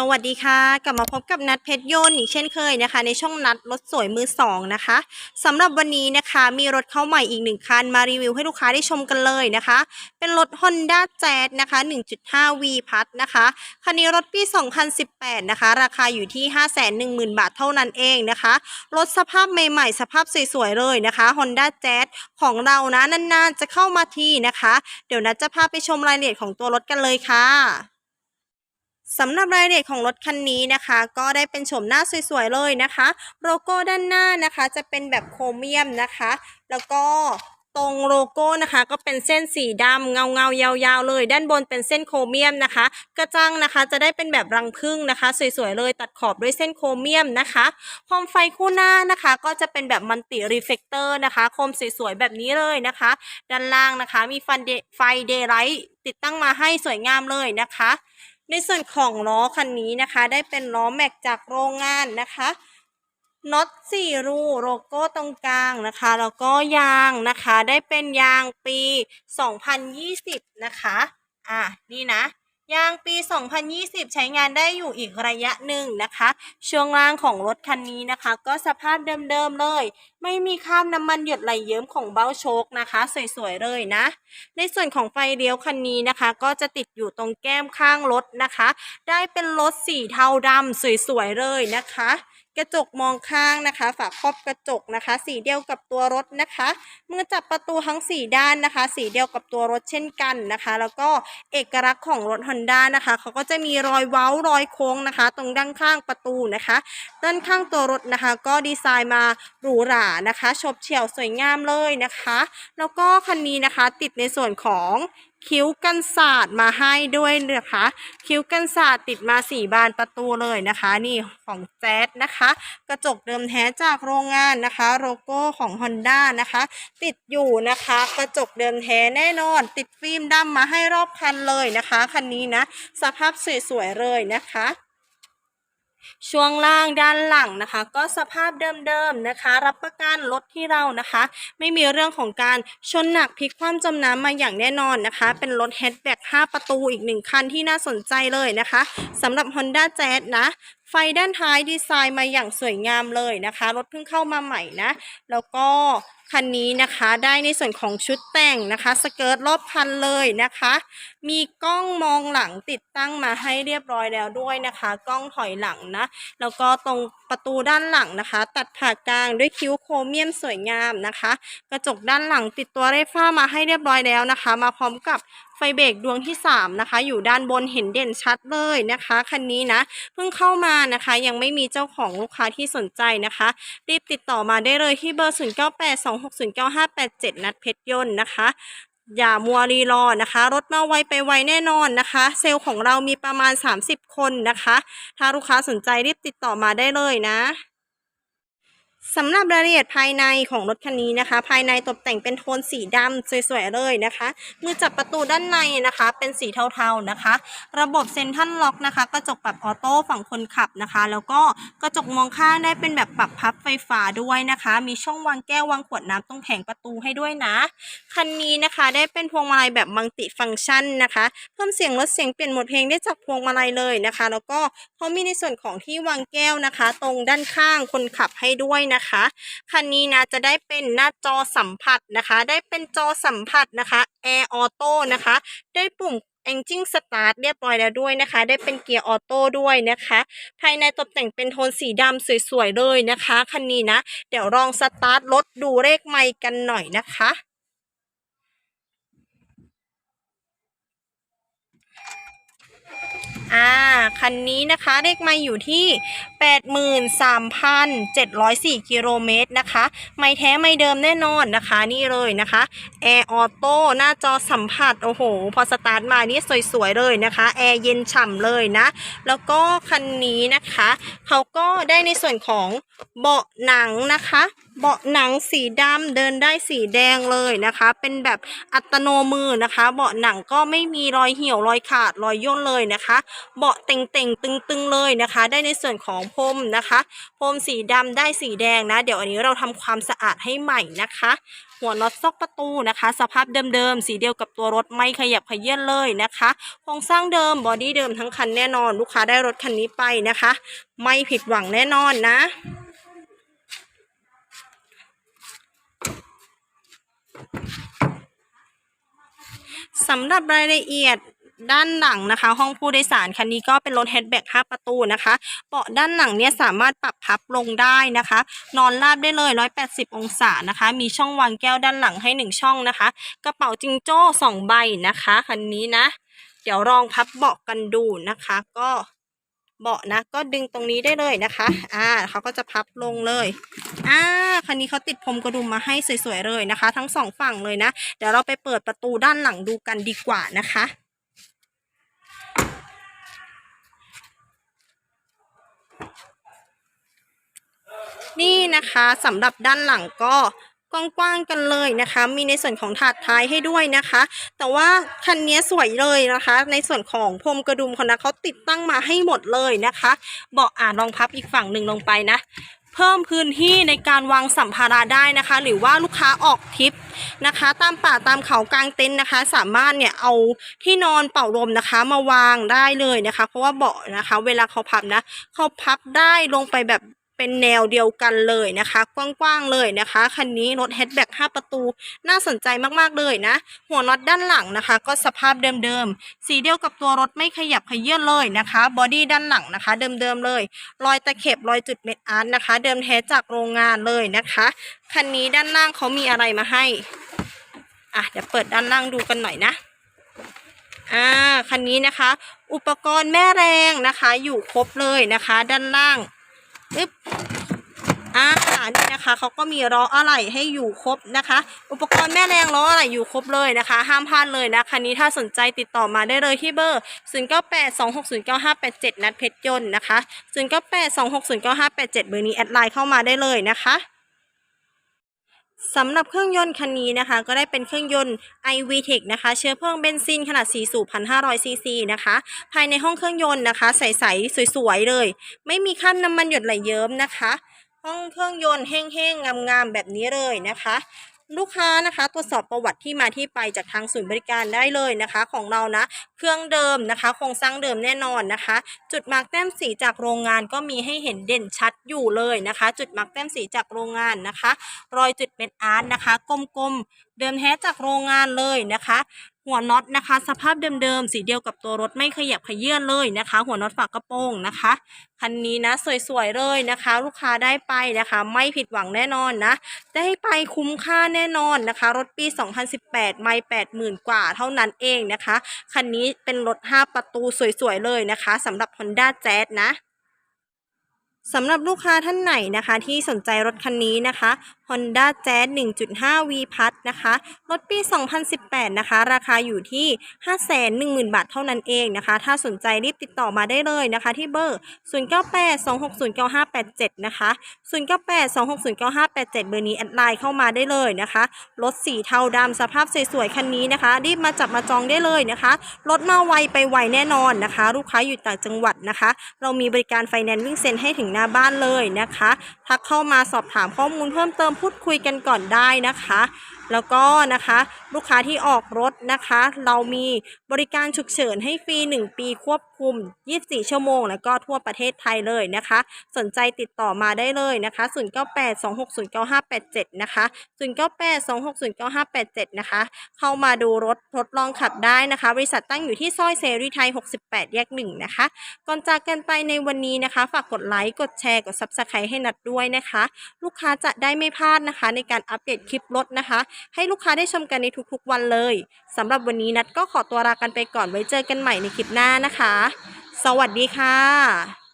สวัสดีค่ะ กลับมาพบกับนัดเพชรยนต์อีกเช่นเคยนะคะ ในช่องนัดรถสวยมือสองนะคะสำหรับวันนี้นะคะมีรถเข้าใหม่อีกหนึ่งคันมารีวิวให้ลูกค้าได้ชมกันเลยนะคะ เป็นรถ Honda Jazz นะคะ 1.5 V พัดนะคะคันนี้รถปี 2018 นะคะ ราคาอยู่ที่ 510,000 บาทเท่านั้นเองนะคะ รถสภาพใหม่ๆ สภาพสวยๆเลยนะคะ Honda Jazz ของเรานะนานๆจะเข้ามาทีนะคะ เดี๋ยวนัดจะพาไปชมรายละเอียดของตัวรถกันเลยค่ะ สำหรับรายละเอียดของรถคันนี้นะคะ ก็ได้เป็นโฉมหน้าสวยๆเลยนะคะ โลโก้ด้านหน้านะคะ จะเป็นแบบโครเมียมนะคะ แล้วก็ตรงโลโก้นะคะ ก็เป็นเส้นสีดำเงาเงาๆยาวๆเลย ด้านบนเป็นเส้นโครเมียมนะคะ กระจังนะคะจะได้เป็นแบบรังผึ้งนะคะ สวยๆเลยตัดขอบด้วยเส้นโครเมียมนะคะโคมไฟคู่หน้านะคะ ก็จะเป็นแบบมัลติรีเฟกเตอร์นะคะโคมสวยๆแบบนี้เลยนะคะ ด้านล่างนะคะมีไฟเดย์ไลท์ติดตั้งมาให้สวยงามเลยนะคะ ในส่วนของล้อคันนี้นะคะ ได้เป็นล้อแม็กจากโรงงานนะคะน็อตสี่รูโลโก้ตรงกลางนะคะแล้วก็ยางนะคะ ได้เป็นยางปี 2020 นะคะ อะ นี่นะ ยางปี 2020 ใช้งานได้อยู่อีกระยะหนึ่งนะคะ ช่วงล่างของรถคันนี้นะคะ ก็สภาพเดิมๆเลย ไม่มีคราบน้ำมันหยดไหลเยิ้มของเบ้าโชคนะคะ สวยๆเลยนะ ในส่วนของไฟเลี้ยวคันนี้นะคะ ก็จะติดอยู่ตรงแก้มข้างรถนะคะ ได้เป็นรถสีเทาดำสวยๆเลยนะคะ กระจกมองข้างนะคะ ฝาครอบกระจกนะคะ สีเดียวกับตัวรถนะคะมือจับประตูทั้ง 4 ด้านนะคะ สีเดียวกับตัวรถเช่นกันนะคะ แล้วก็เอกลักษณ์ของรถ Honda นะคะเขาก็จะมีรอยเว้ารอยโค้งนะคะ ตรงด้านข้างประตูนะคะด้านข้างตัวรถนะคะ ก็ดีไซน์มาหรูหรานะคะชบเฉี่ยวสวยงามเลยนะคะ แล้วก็คันนี้นะคะติดในส่วนของ คิ้วกันศาสตร์มาให้ด้วยนะคะ คิ้วกันศาสตร์ติดมาสี่บานประตูเลยนะคะ นี่ของแจ๊ดนะคะ กระจกเดิมแท้จากโรงงานนะคะ โลโก้ของ Honda นะคะ ติดอยู่นะคะ กระจกเดิมแท้แน่นอน ติดฟิล์มดำมาให้รอบคันเลยนะคะ คันนี้นะ สภาพสวยๆเลยนะคะ ช่วงล่างด้านหลังนะคะ ก็สภาพเดิมๆนะคะ รับประกันรถที่เรานะคะ ไม่มีเรื่องของการชนหนักพลิกคว่ำจมน้ำมาอย่างแน่นอนนะคะ เป็นรถแฮชแบ็ก5ประตูอีกหนึ่งคันที่น่าสนใจเลยนะคะสำหรับ Honda Jazz นะไฟด้านท้ายดีไซน์มาอย่างสวยงามเลยนะคะ รถเพิ่งเข้ามาใหม่นะ แล้วก็ คันนี้นะคะได้ในส่วนของชุดแต่งนะคะ สเกิร์ตรอบคันเลยนะคะ มีกล้องมองหลังติดตั้งมาให้เรียบร้อยแล้วด้วยนะคะ กล้องถอยหลังนะ แล้วก็ตรงประตูด้านหลังนะคะ ตัดผ่ากลางด้วยคิ้วโครเมียมสวยงามนะคะ กระจกด้านหลังติดตัวเรฟ้ามาให้เรียบร้อยแล้วนะคะ มาพร้อมกับไฟเบรกดวงที่ 3 นะคะ อยู่ด้านบนเห็นเด่นชัดเลยนะคะคันนี้นะเพิ่งเข้ามานะคะ ยังไม่มีเจ้าของลูกค้าที่สนใจนะคะ รีบติดต่อมาได้เลยที่เบอร์0982609587นัดเพชรยนต์นะคะ อย่ามัวรีรอนะคะรถมาไวไปไวแน่นอนนะคะ เซลล์ของเรามีประมาณ 30 คนนะคะ ถ้าลูกค้าสนใจรีบติดต่อมาได้เลยนะ สำหรับรายละเอียดภายในของรถคันนี้นะคะ ภายในตกแต่งเป็นโทนสีดำสวยๆเลยนะคะ มือจับประตูด้านในนะคะ เป็นสีเทาๆนะคะ ระบบเซ็นทรัลล็อกนะคะ กระจกปรับออโต้ฝั่งคนขับนะคะ แล้วก็กระจกมองข้างได้เป็นแบบปรับพับไฟฟ้าด้วยนะคะ มีช่องวางแก้ววางขวดน้ำตรงแผงประตูให้ด้วยนะ คันนี้นะคะได้เป็นพวงมาลัยแบบมัลติฟังก์ชันนะคะ เพิ่มเสียงลดเสียงเปลี่ยนหมดเพลงได้จากพวงมาลัยเลยนะคะ แล้วก็เขามีในส่วนของที่วางแก้วนะคะ ตรงด้านข้างคนขับให้ด้วยนะคะ คันนี้นะจะได้เป็นหน้าจอสัมผัสนะคะ ได้เป็นจอสัมผัสนะคะ Air Auto นะคะ ได้ปุ่ม Engine Start เรียบร้อยแล้วด้วยนะคะ ได้เป็นเกียร์ออโต้ด้วยนะคะ ภายในตกแต่งเป็นโทนสีดำสวยๆเลยนะคะ คันนี้นะ เดี๋ยวลองสตาร์ทรถดูเลขไมค์กันหน่อยนะคะ อ่า คันนี้นะคะเลขไมาอยู่ที่ 83,704 กิโลเมตรนะคะ ไม่แท้ไม่เดิมแน่นอนนะคะ นี่เลยนะคะแอร์ออโต้หน้าจอสัมผัส โอ้โห พอสตาร์ทมานี่สวยๆเลยนะคะ แอร์เย็นฉ่ำเลยนะ แล้วก็คันนี้นะคะ เขาก็ได้ในส่วนของเบาะหนังนะคะ เบาะหนังสีดำเดินได้สีแดงเลยนะคะ เป็นแบบอัตโนมือนะคะ เบาะหนังก็ไม่มีรอยเหี่ยวรอยขาดรอยย่นเลยนะคะ เบาะเต่งๆตึงๆเลยนะคะ ได้ในส่วนของพรมนะคะพรมสีดำได้สีแดงนะ เดี๋ยวอันนี้เราทำความสะอาดให้ใหม่นะคะ หัวน็อตซอกประตูนะคะ สภาพเดิมๆสีเดียวกับตัวรถไม่ขยับขยื่นเลยนะคะโครงสร้างเดิมบอดี้เดิมทั้งคันแน่นอน ลูกค้าได้รถคันนี้ไปนะคะ ไม่ผิดหวังแน่นอนนะ สำหรับรายละเอียดด้านหลังนะคะ ห้องผู้โดยสารคันนี้ก็เป็นรถแฮชแบ็ก5ประตูนะคะ เบาะด้านหลังเนี่ยสามารถปรับพับลงได้นะคะ นอนราบได้เลย 180 องศานะคะ มีช่องวางแก้วด้านหลังให้ 1 ช่องนะคะ กระเป๋าจิงโจ้ 2 ใบนะคะคันนี้นะ เดี๋ยวลองพับเบาะกันดูนะคะ ก็ เบาะนะ ก็ดึงตรงนี้ได้เลยนะคะ อ่าเขาก็จะพับลงเลย อ่า คันนี้เขาติดพรมกระดุมมาให้สวยๆเลยนะคะ ทั้งสองฝั่งเลยนะ เดี๋ยวเราไปเปิดประตูด้านหลังดูกันดีกว่านะคะนี่นะคะสำหรับด้านหลังก็ กว้างๆกันเลยนะคะ มีในส่วนของถาดท้ายให้ด้วยนะคะ แต่ว่าคันนี้สวยเลยนะคะ ในส่วนของพรมกระดุมคนนะเขาติดตั้งมาให้หมดเลยนะคะเบาะอ่านรองพับอีกฝั่งหนึ่งลงไปนะเพิ่มพื้นที่ในการวางสัมภาระได้นะคะ หรือว่าลูกค้าออกทริปนะคะ ตามป่าตามเขากลางเต็นท์นะคะ สามารถเนี่ยเอาที่นอนเป่าลมนะคะ มาวางได้เลยนะคะ เพราะว่าเบาะนะคะ เวลาเขาพับนะเขาพับได้ลงไปแบบ เป็นแนวเดียวกันเลยนะคะ กว้างๆเลยนะคะ คันนี้รถแฮชแบ็ก5 ประตู น่าสนใจมากๆเลยนะ หัวน็อตด้านหลังนะคะ ก็สภาพเดิมๆ สีเดียวกับตัวรถไม่ขยับขยื่นเลยนะคะ บอดี้ด้านหลังนะคะ เดิมๆเลย รอยตะเข็บรอยจุดเม็ดอาร์ตนะคะ เดิมแท้จากโรงงานเลยนะคะ คันนี้ด้านล่างเขามีอะไรมาให้ อะเดี๋ยวเปิดด้านล่างดูกันหน่อยนะอ่าคันนี้นะคะ อุปกรณ์แม่แรงนะคะ อยู่ครบเลยนะคะ ด้านล่าง อ่านี่นะคะเขาก็มีล้ออะไหล่ให้อยู่ครบนะคะ อุปกรณ์แม่แรงล้ออะไหล่อยู่ครบเลยนะคะ ห้ามพลาดเลยนะคันนี้ถ้าสนใจติดต่อมาได้เลยที่เบอร์ 0982609587 นัดเพชรยนต์นะคะ0982609587 เบอร์นี้แอดไลน์เข้ามาได้เลยนะคะสำหรับเครื่องยนต์คันนี้นะคะ ก็ได้เป็นเครื่องยนต์ iVTEC นะคะ เชื้อเพลิงเบนซินขนาด4สูบ1,500ซีซีนะคะ ภายในห้องเครื่องยนต์นะคะ ใส ๆ สวย ๆ เลย ไม่มีขั้นน้ำมันหยดไหลเยิ้มนะคะ ห้องเครื่องยนต์แห้งๆงามๆแบบนี้เลยนะคะ ลูกค้านะคะ ตรวจสอบประวัติที่มาที่ไปจากทางศูนย์บริการได้เลยนะคะ ของเรานะ เครื่องเดิมนะคะโครงสร้างเดิมแน่นอนนะคะ จุดมาร์กแต้มสีจากโรงงานก็มีให้เห็นเด่นชัดอยู่เลยนะคะ จุดมาร์กแต้มสีจากโรงงานนะคะ รอยจุดเป็นอาร์ตนะคะกลมๆเดิมแท้จากโรงงานเลยนะคะ หัวน็อตนะคะ สภาพเดิมๆสีเดียวกับตัวรถไม่ขยับขยื่นเลยนะคะ หัวน็อตฝากกระโปรงนะคะคันนี้นะสวยๆเลยนะคะ ลูกค้าได้ไปนะคะ ไม่ผิดหวังแน่นอนนะ ได้ไปคุ้มค่าแน่นอนนะคะ รถปี 2018 ไม่ 80,000 กว่าเท่านั้นเองนะคะคันนี้เป็นรถ 5 ประตูสวยๆเลยนะคะสำหรับ Honda Jazz นะสำหรับลูกค้าท่านไหนนะคะ ที่สนใจรถคันนี้นะคะ Honda Jazz 1.5 V p l u นะคะ รถปี 2018 นะคะ ราคาอยู่ที่ 510,000 บาทเท่านั้นเองนะคะ ถ้าสนใจรีบติดต่อมาได้เลยนะคะ ที่เบอร์ 0982609587 นะคะ 0982609587 เบอร์นี้แอดไลน์เข้ามาได้เลยนะคะ รถสีเทาดำสภาพสวยๆ คันนี้นะคะ รีบมาจับมาจองได้เลยนะคะ รถมาไวไปไวแน่นอนนะคะ ลูกค้าอยู่ต่างจังหวัดนะคะ เรามีบริการไฟแนนซ์วิ่งเซ็นให้ถึงหน้าบ้านเลยนะคะ ทักเข้ามาสอบถามข้อมูลเพิ่มเติมพูดคุยกันก่อนได้นะคะ แล้วก็นะคะลูกค้าที่ออกรถนะคะ เรามีบริการฉุกเฉินให้ฟรี 1 ปีควบคุม 24 ชั่วโมง แล้วก็ทั่วประเทศไทยเลยนะคะ สนใจติดต่อมาได้เลยนะคะ 0982609587 นะคะ 0982609587 นะคะ เข้ามาดูรถทดลองขับได้นะคะ บริษัทตั้งอยู่ที่ซอยเสรีไทย 68 แยก 1 นะคะ ก่อนจากกันไปในวันนี้นะคะ ฝากกดไลค์ กดแชร์ กด Subscribe ให้นัดด้วยนะคะ ลูกค้าจะได้ไม่พลาดนะคะ ในการอัปเดตคลิปรถนะคะให้ลูกค้าได้ชมกันในทุกๆวันเลยสำหรับวันนี้นัดก็ขอตัวลากันไปก่อนไว้เจอกันใหม่ในคลิปหน้านะคะ สวัสดีค่ะ